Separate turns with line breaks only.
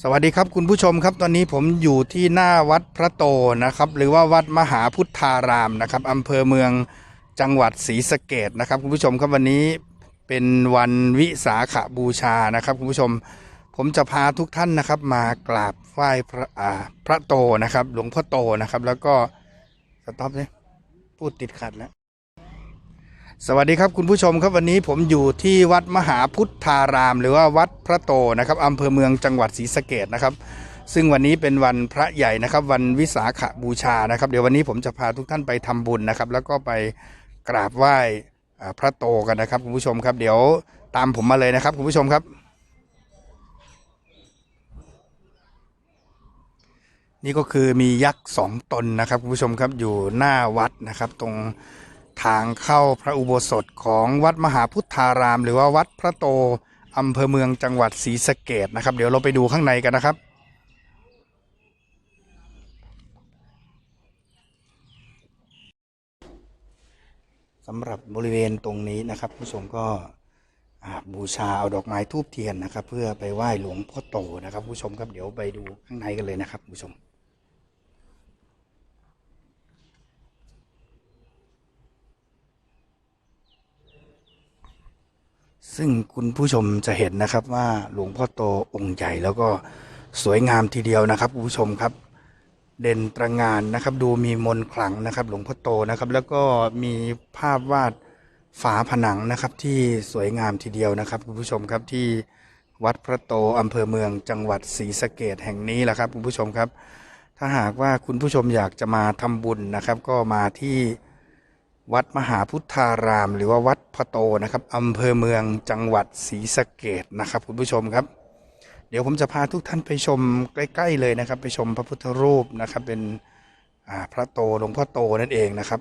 สวัสดีครับคุณผู้ชมครับตอนนี้ผมอยู่ที่หน้าวัดพระโตนะครับ หรือว่าวัดมหาพุทธารามนะครับอำเภอเมืองจังหวัดศรีสะเกดนะครับ คุณผู้ชมครับวันนี้เป็นวันวิสาขบูชานะครับ คุณผู้ชม ผมจะพาทุกท่านนะครับ มากราบไหว้พระอ่าพระโตนะครับ หลวงพ่อโตนะครับ แล้วก็สต็อปเลยพูดติดขัดแล้ว สวัสดีครับคุณผู้ชมครับวันนี้ผมอยู่ที่วัดมหาพุทธาราม หรือว่าวัดพระโตนะครับอำเภอเมืองจังหวัดศรีสะเกดนะครับ ซึ่งวันนี้เป็นวันพระใหญ่นะครับ วันวิสาขบูชานะครับ เดี๋ยววันนี้ผมจะพาทุกท่านไปทำบุญนะครับ แล้วก็ไปกราบไหว้พระโตกันนะครับคุณผู้ชมครับ เดี๋ยวตามผมมาเลยนะครับคุณผู้ชมครับ นี่ก็คือมียักษ์สองตนนะครับคุณผู้ชมครับอยู่หน้าวัดนะครับตรง ทางเข้าพระอุโบสถของวัดมหาพุทธาราม หรือว่าวัดพระโตอำเภอเมืองจังหวัดศรีสะเกดนะครับ เดี๋ยวเราไปดูข้างในกันนะครับ สำหรับบริเวณตรงนี้นะครับ ผู้ชมก็บูชาเอาดอกไม้ทูบเทียนนะครับ เพื่อไปไหว้หลวงพ่อโตนะครับ ผู้ชมครับเดี๋ยวไปดูข้างในกันเลยนะครับ ผู้ชม ซึ่งคุณผู้ชมจะเห็นนะครับว่าหลวงพ่อโตองค์ใหญ่แล้วก็สวยงามทีเดียวนะครับคุณผู้ชมครับ เด่นตระงานนะครับดูมีมนต์ขลังนะครับ หลวงพ่อโตนะครับ แล้วก็มีภาพวาดฝาผนังนะครับที่สวยงามทีเดียวนะครับคุณผู้ชมครับที่วัดพระโตอำเภอเมืองจังหวัดศรีสะเกดแห่งนี้แหละครับคุณผู้ชมครับ ถ้าหากว่าคุณผู้ชมอยากจะมาทำบุญนะครับ ก็มาที่ วัดมหาพุทธาราม หรือว่าวัดพระโตนะครับอำเภอเมืองจังหวัดศรีสะเกดนะครับคุณผู้ชมครับ เดี๋ยวผมจะพาทุกท่านไปชมใกล้ ๆ เลยนะครับ ไปชมพระพุทธรูปนะครับเป็นพระโตหลวงพ่อโตนั่นเองนะครับ